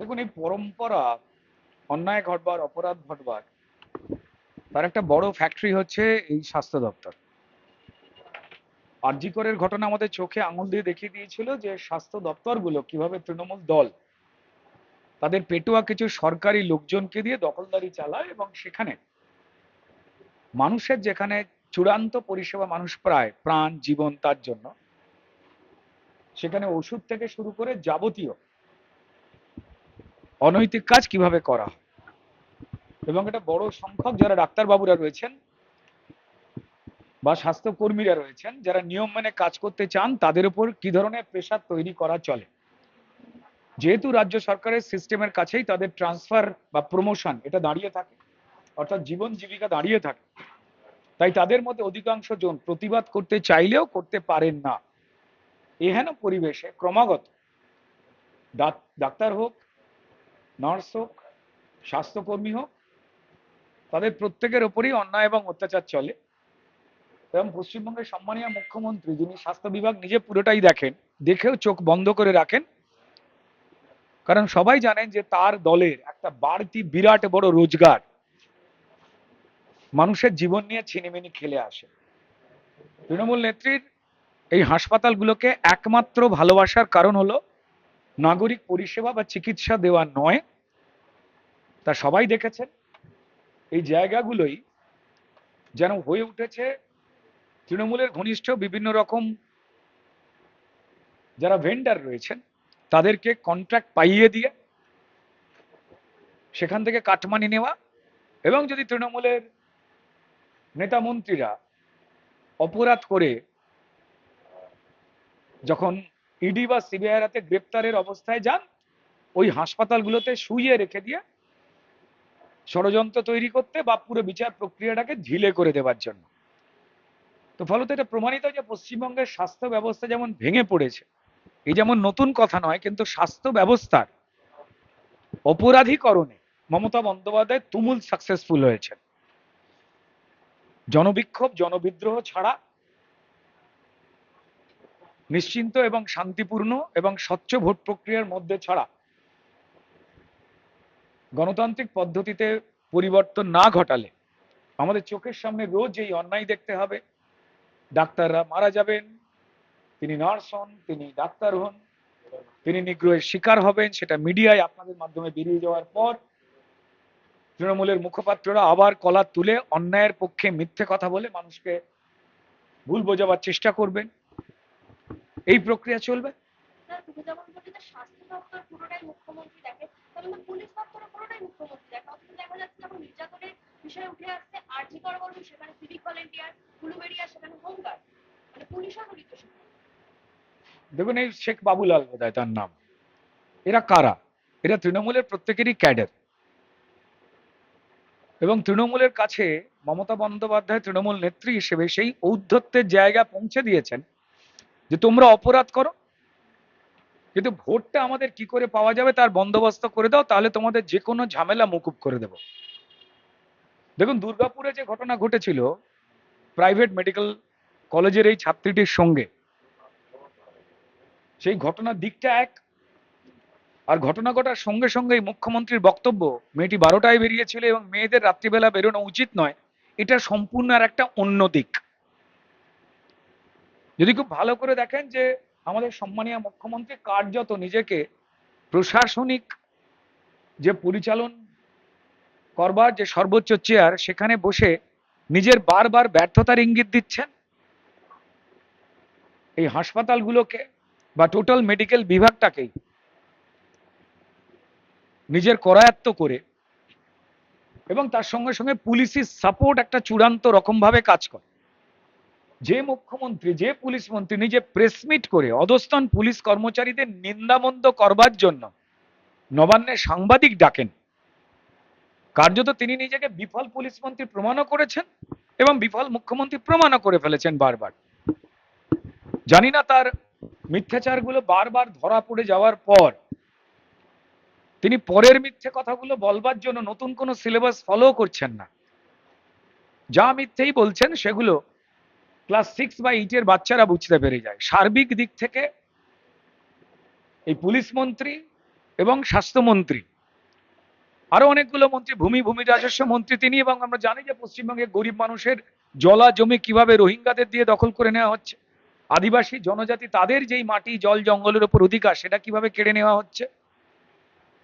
দেখুন, এই পরম্পরা অন্যায় ঘটবার, অপরাধ ঘটবার, তার একটা বড় ফ্যাক্টরি হচ্ছে এই স্বাস্থ্য দপ্তর। আরজিকরের ঘটনা আমাদের চোখে আঙুল দিয়ে দেখিয়ে দিয়েছিল যে স্বাস্থ্য দপ্তরগুলো কীভাবে তৃণমূল দল, তাদের পেটুয়া কিছু সরকারি লোকজনকে দিয়ে দখলদারি চালায় এবং সেখানে মানুষের যেখানে চূড়ান্ত পরিষেবা মানুষ প্রায় প্রাণ, জীবন, তার জন্য, সেখানে ওষুধ থেকে শুরু করে যাবতীয় অনৈতিক কাজ কীভাবে করা? এবং এটা বড় সংখ্যক যারা ডাক্তারবাবুরা রয়েছেন বা স্বাস্থ্যকর্মীরা রয়েছেন, যারা নিয়ম মেনে কাজ করতে চান, তাদের উপর কি ধরনের প্রেশার তৈরি করা চলে? যেহেতু রাজ্য সরকারের সিস্টেমের কাছেই তাদের ট্রান্সফার বা প্রমোশন এটা দাঁড়িয়ে থাকে, অর্থাৎ জীবন জীবিকা দাঁড়িয়ে থাকে, তাই তাদের মধ্যে অধিকাংশ জন প্রতিবাদ করতে চাইলেও করতে পারেন না। এহেন পরিবেশে ক্রমাগত ডাক- ডাক্তার হোক নার্স হোক, স্বাস্থ্যকর্মী হোক, তাদের প্রত্যেকের ওপরই অন্যায় এবং অত্যাচার চলে। এবং পশ্চিমবঙ্গের সম্মানীয় মুখ্যমন্ত্রী, যিনি স্বাস্থ্য বিভাগ নিজে পুরোটাই দেখেন, দেখেও চোখ বন্ধ করে রাখেন। কারণ সবাই জানেন যে তার দলের একটা বাড়তি বিরাট বড় রোজগার মানুষের জীবন নিয়ে ছিনিমিনি খেলে আসে। তৃণমূল নেত্রীর এই হাসপাতালগুলোকে একমাত্র ভালোবাসার কারণ হলো নাগরিক পরিষেবা বা চিকিৎসা দেওয়া নয়। তা সবাই দেখেছেন? এই জায়গাগুলোই যেন হয়ে উঠেছে তৃণমূলের ঘনিষ্ঠ বিভিন্ন রকম যারা ভেন্ডার রয়েছেন, তাদেরকে কন্ট্রাক্ট পাইয়ে দিয়ে সেখান থেকে কাটমানি নেওয়া এবং যদি তৃণমূলের নেতা মন্ত্রীরা অপরাধ করে যখন ইডি বা সিবিআই হাতে গ্রেপ্তারের অবস্থায় যান, ওই হাসপাতালগুলোতে শুইয়ে রেখে দিয়ে ষড়যন্ত্র তৈরি করতে বা পুরো বিচার প্রক্রিয়াটাকে ঢিলে করে দেওয়ার জন্য। তো ফলত এটা প্রমাণিত যে পশ্চিমবঙ্গের স্বাস্থ্য ব্যবস্থা যেমন ভেঙে পড়েছে, এই যেমন নতুন কথা নয়, কিন্তু স্বাস্থ্য ব্যবস্থার অপরাধীকরণে মমতা বন্দ্যোপাধ্যায় তুমুল সাকসেসফুল হয়েছে জনবিক্ষোভ, জনবিদ্রোহ ছাড়া নিশ্চিন্ত এবং শান্তিপূর্ণ এবং স্বচ্ছ ভোট প্রক্রিয়ার মধ্যে ছাড়া গণতান্ত্রিক পদ্ধতিতে পরিবর্তন না ঘটালে আমাদের চোখের সামনে রোজ এই অন্যায় দেখতে হবে। ডাক্তাররা মারা যাবেন, তিনি নার্স হন, তিনি ডাক্তার হন, তিনি নিগ্রহের শিকার হবেন, সেটা মিডিয়ায় আপনাদের মাধ্যমে বেরিয়ে যাওয়ার পর তৃণমূলের মুখপাত্ররা আবার কলা তুলে অন্যায়ের পক্ষে মিথ্যে কথা বলে মানুষকে ভুল বোঝাবার চেষ্টা করবেন। এই প্রক্রিয়া চলবে? মানে। দেখুন এই শেখ বাবুলাল বোধহয় তার নাম। এরা কারা? এরা তৃণমূলের প্রত্যেকেরই ক্যাডার। এবং তৃণমূলের কাছে মমতা বন্দ্যোপাধ্যায় তৃণমূল নেত্রী হিসেবে সেই ঔদ্ধত্যের জায়গা পৌঁছে দিয়েছেন। যে তোমরা অপরাধ করো। কিন্তু ভোটটা আমাদের কি করে পাওয়া যাবে তার বন্দোবস্ত করে দাও, তাহলে তোমাদের যে কোনো ঝামেলা মুকুব করে দেব। দেখুন, দুর্গাপুরে যে ঘটনা ঘটেছিল প্রাইভেট মেডিকেল কলেজের এই ছাত্রীটির সঙ্গে, সেই ঘটনার দিকটা এক। আর ঘটনা ঘটার সঙ্গে সঙ্গে মুখ্যমন্ত্রীর বক্তব্য, মেয়েটি বারোটায় বেরিয়েছিল এবং মেয়েদের রাত্রিবেলা বেরোনো উচিত নয়, এটা সম্পূর্ণ আর একটা অন্য দিক। যদি খুব ভালো করে দেখেন যে আমাদের সম্মানীয় মুখ্যমন্ত্রী কার্যত নিজেকে প্রশাসনিক যে পরিচালন করবার যে সর্বোচ্চ চেয়ার, সেখানে বসে নিজের বারবার ব্যর্থতার ইঙ্গিত দিচ্ছেন। এই হাসপাতালগুলোকে বা টোটাল মেডিকেল বিভাগটাকেই নিজের করায়ত্ত করে এবং তার সঙ্গে সঙ্গে পুলিশের সাপোর্ট একটা চূড়ান্ত রকমভাবে কাজ করে। যে মুখ্যমন্ত্রী, যে পুলিশ মন্ত্রী নিজে প্রেসমিট করে অধস্তন পুলিশ কর্মচারীদের নিন্দামন্দ করবার জন্য নবান্নে সাংবাদিক ডাকেন। কার্যত তিনি নিজেকে বিফল পুলিশ মন্ত্রী প্রমাণও করেছেন এবং বিফল মুখ্যমন্ত্রী প্রমাণও করে ফেলেছেন বারবার। জানি না তার মিথ্যাচারগুলো বারবার ধরা পড়ে যাওয়ার পর তিনি পরের মিথ্যে কথাগুলো বলবার জন্য নতুন কোনো সিলেবাস ফলো করছেন না। যা মিথ্যেই বলছেন সেগুলো ক্লাস সিক্স বা এইটের বাচ্চারা বুঝতে পেরে যায়। সার্বিক দিক থেকে এই পুলিশ মন্ত্রী এবং স্বাস্থ্যমন্ত্রী আরও অনেকগুলো মন্ত্রী, ভূমি ভূমি রাজস্ব মন্ত্রী তিনি এবং আমরা জানি যে পশ্চিমবঙ্গে গরিব মানুষের জলা জমি কীভাবে রোহিঙ্গাদের দিয়ে দখল করে নেওয়া হচ্ছে। আদিবাসী জনজাতি তাদের যেই মাটি, জল, জঙ্গলের উপর অধিকার, সেটা কীভাবে কেড়ে নেওয়া হচ্ছে?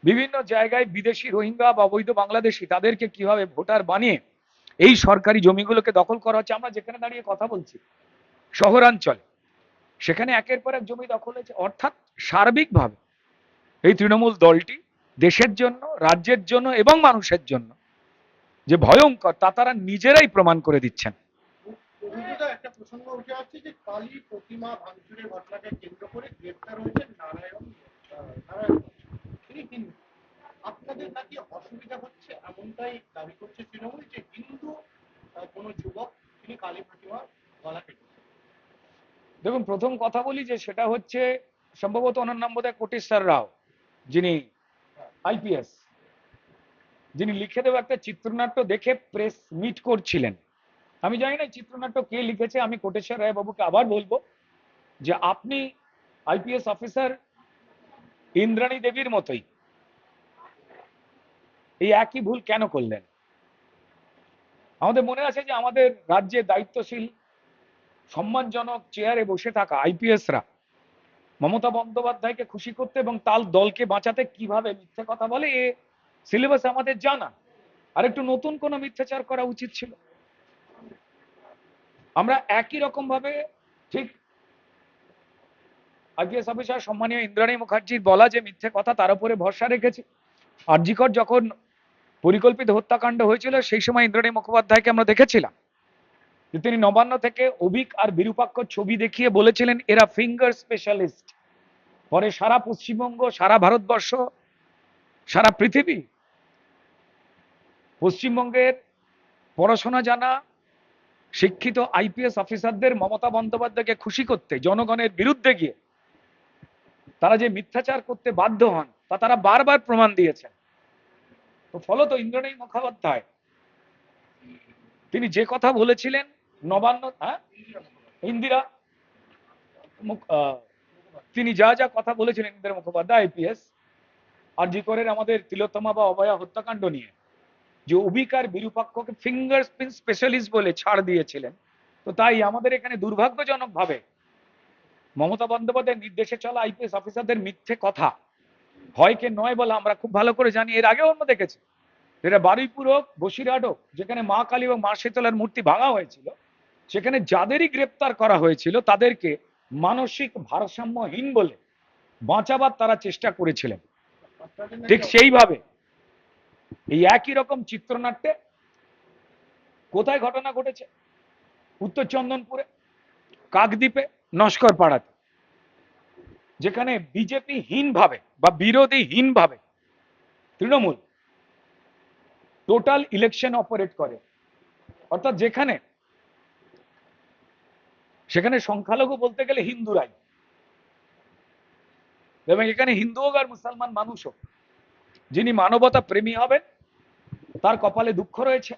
বিভিন্ন জায়গায় বিদেশি রোহিঙ্গা বা অবৈধ বাংলাদেশি তাদেরকে কীভাবে ভোটার বানিয়ে এই সরকারি জমিগুলোকে দখল করা হচ্ছে। আমরা যেখানে দাঁড়িয়ে কথা বলছি, শহরাঞ্চল, সেখানে একের পর এক জমি দখল হয়েছে। অর্থাৎ সার্বিকভাবে এই তৃণমূল দলটি দেশের জন্য, রাজ্যের জন্য এবং মানুষের জন্য যে ভয়ঙ্কর, তা তারা নিজেরাই প্রমাণ করে দিচ্ছেন। একটা প্রসঙ্গ উঠে আসছে যে কালী প্রতিমা ভাঙচুরের ঘটনাকে কেন্দ্র করে গ্রেপ্তার হয়েছেন নারায়ণ নারায়ণ তিনি আপনাদের নাকি অসুবিধা হচ্ছে এমনটাই দাবি করছে তৃণমূল যে হিন্দু কোনো যুবক তিনি কালী প্রতিমা গলা দেখুন প্রথম কথা বলি যে সেটা হচ্ছে সম্ভবত ওনার নাম বোধহয় কোটেশ্বর রাও যিনি আইপিএস যিনি লিখে দেওয়া একটা চিত্রনাট্য দেখে প্রেস মিট করছিলেন। আমি জানি না চিত্রনাট্য কে লিখেছে আমি কোটেশ্বর রায় বাবুকে আবার বলব যে আপনি আইপিএস অফিসার ইন্দ্রাণী দেবীর মতোই এই একই ভুল কেন করলেন? আমাদের মনে আছে যে আমাদের রাজ্যে দায়িত্বশীল, সম্মানজনক চেয়ারে বসে থাকা আইপিএসরা মমতা বন্দ্যোপাধ্যায়কে খুশি করতে এবং তার দলকে বাঁচাতে কীভাবে মিথ্যে কথা বলে, এ সিলেবাস আমাদের জানা। আর একটু নতুন কোনো মিথ্যাচার করা উচিত ছিল। আমরা একই রকম ভাবে ঠিক আইপিএস অফিসার সম্মানীয় ইন্দ্রাণী মুখার্জির বলা যে মিথ্যে কথা তার উপরে ভরসা রেখেছি। আরজিকর যখন পরিকল্পিত হত্যাকাণ্ড হয়েছিল, সেই সময় ইন্দ্রাণী মুখোপাধ্যায়কে আমরা দেখেছিলাম। যে তিনি নবান্ন থেকে অভিক আর বিরূপাক্ষ ছবি দেখিয়ে বলেছিলেন, এরা ফিঙ্গার স্পেশালিস্ট পরে সারা পশ্চিমবঙ্গ, সারা ভারতবর্ষ, সারা পৃথিবী পশ্চিমবঙ্গের পড়াশোনা জানা, শিক্ষিত আইপিএস অফিসারদের মমতা বন্দ্যোপাধ্যায়কে খুশি করতে, জনগণের বিরুদ্ধে গিয়ে তারা যে মিথ্যাচার করতে বাধ্য হন, তা তারা বারবার প্রমাণ দিয়েছেন। তো ফলত ইন্দ্রনীল মুখোপাধ্যায় তিনি যে কথা বলেছিলেন, নবান্ন হ্যাঁ? ইন্দিরা তিনি যা যা কথা বলেছিলেন Indira Mukhopadhyay IPS R G করের আমাদের তিলোত্তমা বা অভয়া হত্যাকাণ্ড নিয়ে, যে অবিকার বিরূপাক্ষকে ফিঙ্গার স্পিন স্পেশালিস্ট বলে ছাড় দিয়েছিলেন, তো তাই আমাদের এখানে দুর্ভাগ্যজনক ভাবে মমতা বন্দ্যোপাধ্যায়ের নির্দেশে চলা আইপিএস অফিসারদের মিথ্যে কথা হয় কে নয় বলে আমরা খুব ভালো করে জানি, এর আগেও আমরা দেখেছি। এটা বারুইপুর হোক, বসিরহাট হোক, যেখানে মা কালী এবং মা শীতলার মূর্তি ভাঙা হয়েছিল, সেখানে যাদেরই গ্রেপ্তার করা হয়েছিল, তাদেরকে মানসিক ভারসাম্যহীন বলে বাঁচাবার তারা চেষ্টা করেছিলেন। ঠিক সেইভাবে এই একই রকম চিত্রনাট্যে কোথায় ঘটনা ঘটেছে? উত্তর চন্দনপুরে, কাকদ্বীপে নস্কর পাড়াতে যেখানে বিজেপি হীনভাবে বা বিরোধীহীন ভাবে তৃণমূল টোটাল ইলেকশন অপারেট করে। অর্থাৎ যেখানে, সেখানে সংখ্যালঘু বলতে গেলে হিন্দুরাই। এবং এখানে হিন্দু হোক আর মুসলমান মানুষ হোক যিনি মানবতা প্রেমী হবেন, তার কপালে দুঃখ রয়েছে।